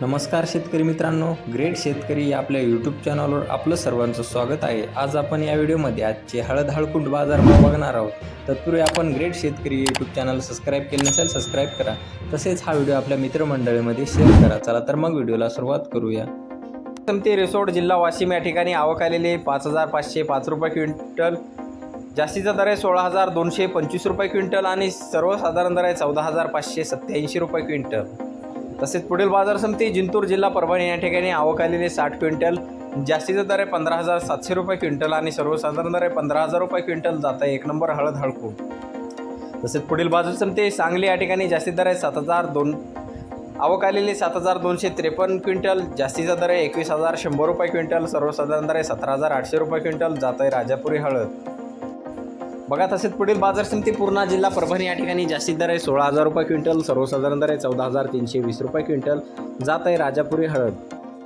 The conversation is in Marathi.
नमस्कार शेतकरी मित्रांनो ग्रेट शेतकरी या आपल्या यूट्यूब चॅनलवर आपलं सर्वांचं स्वागत आहे. आज आपण या व्हिडिओमध्ये आजचे हळद हळकुंड बाजारभाव बघणार आहोत. तत्पूर्वी आपण ग्रेट शेतकरी यूट्यूब चॅनल सबस्क्राईब केले नसेल सबस्क्राईब करा. तसेच हा व्हिडिओ आपल्या मित्रमंडळीमध्ये शेअर करा. चला तर मग व्हिडिओला सुरुवात करूया. ते रिसोड जिल्हा वाशिम या ठिकाणी आवक आलेले पाच हजार पाचशे पाच रुपये क्विंटल. जास्तीचा दर आहे सोळा हजार दोनशे पंचवीस रुपये क्विंटल आणि सर्वसाधारण दर आहे चौदा हजार पाचशे सत्याऐंशी रुपये क्विंटल. तसेच पुढील बाजार समिती जिंतूर जिल्हा परभणी या ठिकाणी आवक आलेली साठ क्विंटल जास्तीचा दर आहे पंधरा हजार सातशे रुपये क्विंटल आणि सर्वसाधारण दर आहे पंधरा हजार रुपये क्विंटल जात आहे. एक नंबर हळद हळकू. तसेच पुढील बाजार समिती सांगली या ठिकाणी जास्तीत दर आहे सात हजार दोन आवक आलेली सात हजार दोनशे त्रेपन्न क्विंटल जास्तीचा दर आहे एकवीस हजार शंभर रुपये क्विंटल सर्वसाधारण दर आहे सतरा हजार आठशे रुपये क्विंटल जात आहे राजापुरी हळद. बघा तसेच पुढील बाजार समिती पूर्णा जिल्हा परभणी या ठिकाणी जास्तीत दर आहे सोळा हजार रुपये क्विंटल सर्वसाधारण दर आहे चौदा हजार तीनशे वीस रुपये क्विंटल. जात आहे राजापुरी हळद.